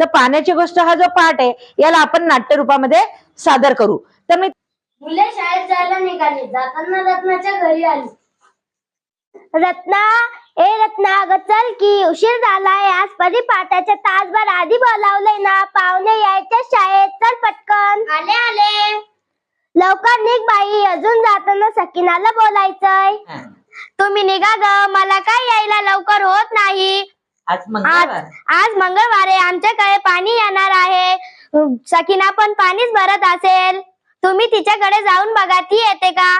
तर पाण्याची गोष्ट हा जो पाठ आहे याला आपण नाट्य रूपामध्ये सादर करू. तर मी मुले शाळेत जायला निघाली. जाताना रत्नाच्या घरी आली. रत्ना ए रत्ना अगं चल की उशीर झालाय. आज परिपाठाच्या तासभर आधी बोलावलंय ना. पाहुणे यायच्या शाळेत. चल पटकन. आले आले. लवकर निघ बाई. अजून जाताना सकिनाला बोलायचंय. तुम्ही निघा ग. मला काय यायला आज आज मंगळवार. आज मंगळवार आहे आमच्याकडे पाणी येणार आहे. सकिना पण पाणीच भरत असेल. तुम्ही तिच्याकडे जाऊन बघा ती येते का?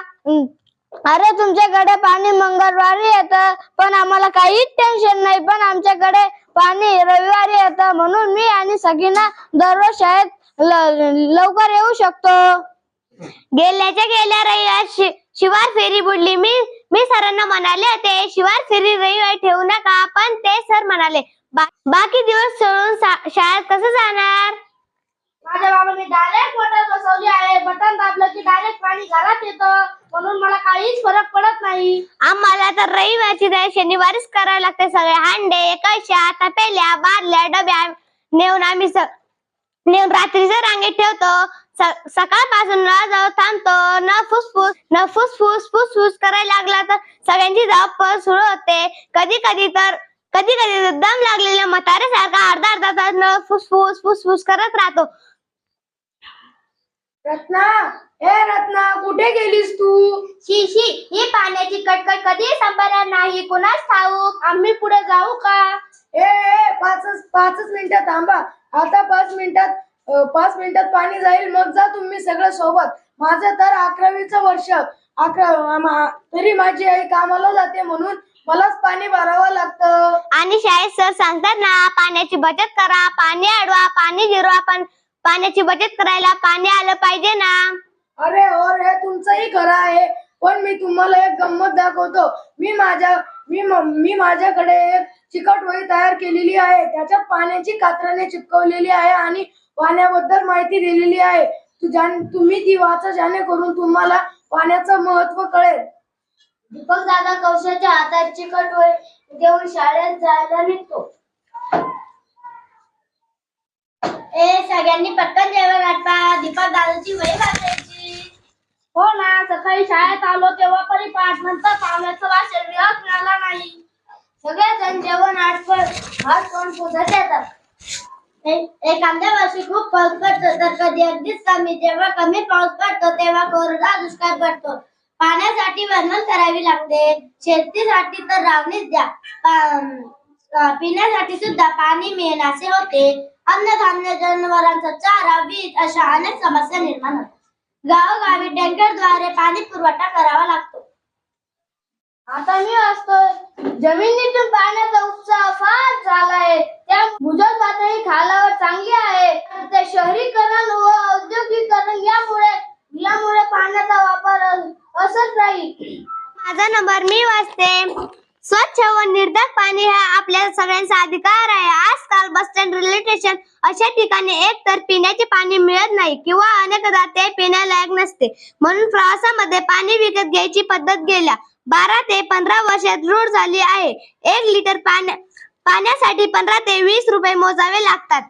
अरे तुमच्याकडे पाणी मंगळवारी येतं पण आम्हाला काहीच टेन्शन नाही पण आमच्याकडे पाणी रविवारी येतं. म्हणून मी आणि सकिना दररोज शाळेत लवकर येऊ शकतो. गेल्याच्या गेल्या रविवार शि- शिवार फेरी बुडली. मी मी सरांना म्हणाले होते शिवार फेरी रविवार ठेवू नका. पण ते सर म्हणाले "बा- बाकी दिवस सोडून शाळेत कसं जाणार? माझ्या बाबांनी डायरेक्ट बसवली आहे. बटन दाबलं की डायरेक्ट पाणी घरात येतं. म्हणून मला काहीच फरक पडत नाही. आम्हाला तर रविवारची शनिवारीच करावी लागते. सगळे हांडे कशा तपेल्या बादल्या डब्या नेऊन आम्ही नेऊन रात्रीचं रांगेत ठेवतो सकाळपासून न जाऊ थांबतो. न फुसफुस न फुसफुस फुसफुस करायला लागला तर सगळ्यांची धावपळ सुरू होते. कधी कधी तर कधी कधी तर दम लागलेल्या म्हाताऱ्यासारखा अर्धा अर्धा तास न फुसफुस फुसफुस करत राहतो. रत्ना ए रत्ना कुठे गेलीस तू? शी शी ही पाण्याची कटकट कधी संपणार नाही. कुणाच ठाऊक? आम्ही पुढे जाऊ का? ए ए पाचच पाचच मिनिटं थांबा. आता पाच मिनिटात पाच मिनिटात पाणी जाईल मग जा तुम्ही सगळं सोबत. माझं तर अकरावीचं वर्ष. अकरा मा- तरी माझी आई कामाला जाते म्हणून मलाच पाणी भरावं लागतं. आणि शाळेत सर सांगतात ना पाण्याची बचत करा पाणी अडवा पाणी जिरवा पण पाण्याची बचत करायला पाणी आलं पाहिजे ना. अरे और हे तुमचंही खरं आहे. पण मी तुम्हाला एक गंमत दाखवतो. मी माझ्या मी म- माझ्याकडे एक चिकट वही तयार केलेली आहे. त्याच्यात पाण्याची कात्रणे चिपकवलेली आहे आणि पाण्याबद्दल माहिती दिलेली आहे. तू जाण तुम्ही ती वाचा जेणेकरून तुम्हाला पाण्याचं महत्त्व कळेल. दीपक दादा कौशाच्या हातात चिकट वही देऊन शाळेत जायला निघतो. ए सगळ्यांनी पटकन जेवण वाटपा दीपक दादाची वही वाचायची हो ना सकाळी शाळेत आलो तेव्हा परिपाठ नंतर पावण्याचा वास विहार मिळाला नाही. सगळेजण जेवण आठवण हात तोंड पुसत येतात. एखाद्या वर्षी खूप पाऊस पडतो तर कधी अगदीच कमी जेव्हा कमी पाऊस पडतो तेव्हा कोरडा दुष्काळ पडतो. पाण्यासाठी वर्णन करावी लागते. शेतीसाठी तर रावणीच द्या पिण्यासाठी सुद्धा पाणी मिळेनासे होते. अन्नधान्य जनावरांचा चारा वीज अशा अनेक समस्या निर्माण होतात. गावोगावी टँकरद्वारे पाणी पुरवठा करावा लागतो. आता मी असतो जमिनीतून पाण्याचा उपसा फार झालाय. माझा नंबर मी वाचते. स्वच्छ व निर्धक पाणी हा आपल्या सगळ्यांचा अधिकार आहे. आजकाल बस स्टँड रेल्वे स्टेशन अशा ठिकाणी एक तर पिण्याचे पाणी मिळत नाही किंवा अनेकदा ते पिण्यालायक नसते. म्हणून प्रवासामध्ये पाणी विकत घ्यायची पद्धत गेल्या बारा ते पंधरा वर्षात रूढ झाली आहे. एक लिटर पाण्या पाण्यासाठी पंधरा ते वीस रुपये मोजावे लागतात.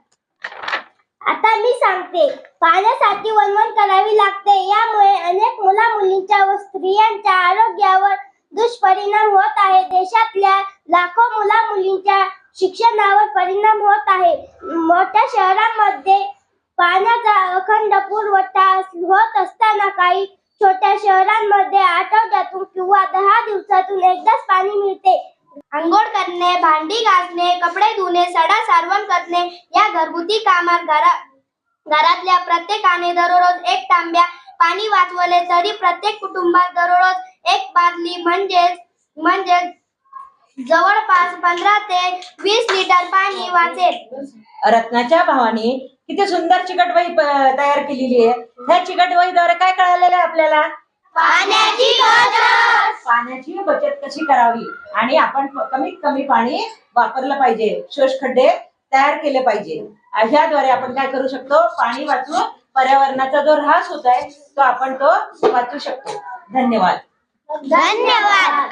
आता मी सांगते. पाण्यासाठी वणवण करावी लागते. यामुळे मुलींच्या स्त्रियांच्या आरोग्यावर दुष्परिणाम होत आहे. देशातल्या लाखो मुला मुलींच्या शिक्षणावर परिणाम होत आहे. मोठ्या शहरांमध्ये पाण्याचा अखंड पुरवठा होत असताना काही छोट्या शहरांमध्ये आठवड्यातून किंवा दहा दिवसातून एकदाच पाणी मिळते. आंघोळ करणे भांडी घासणे कपडे धुणे सडा सारवण करणे या घरगुती कामात घरा घरातल्या प्रत्येकाने दररोज एक तांब्या पाणी वाचवले तरी प्रत्येक कुटुंबात दररोज एक बादली म्हणजेच म्हणजे जवळपास पंधरा ते वीस लिटर पाणी वाचेल. रत्नाच्या भावाने किती सुंदर चिकटवही प- तयार केलेली आहे. ह्या चिकटवहीद्वारे काय कळालेलं आहे आपल्याला? पाण्याची पाण्याची बचत कशी करावी? आणि आपण प- कमीत कमी पाणी वापरलं पाहिजे. शोष खड्डे तयार केले पाहिजे. ह्याद्वारे आपण काय करू शकतो? पाणी वाचून पर्यावरणाचा जो ऱ्हास होत आहे तो आपण तो वाचू शकतो. धन्यवाद. धन्यवाद.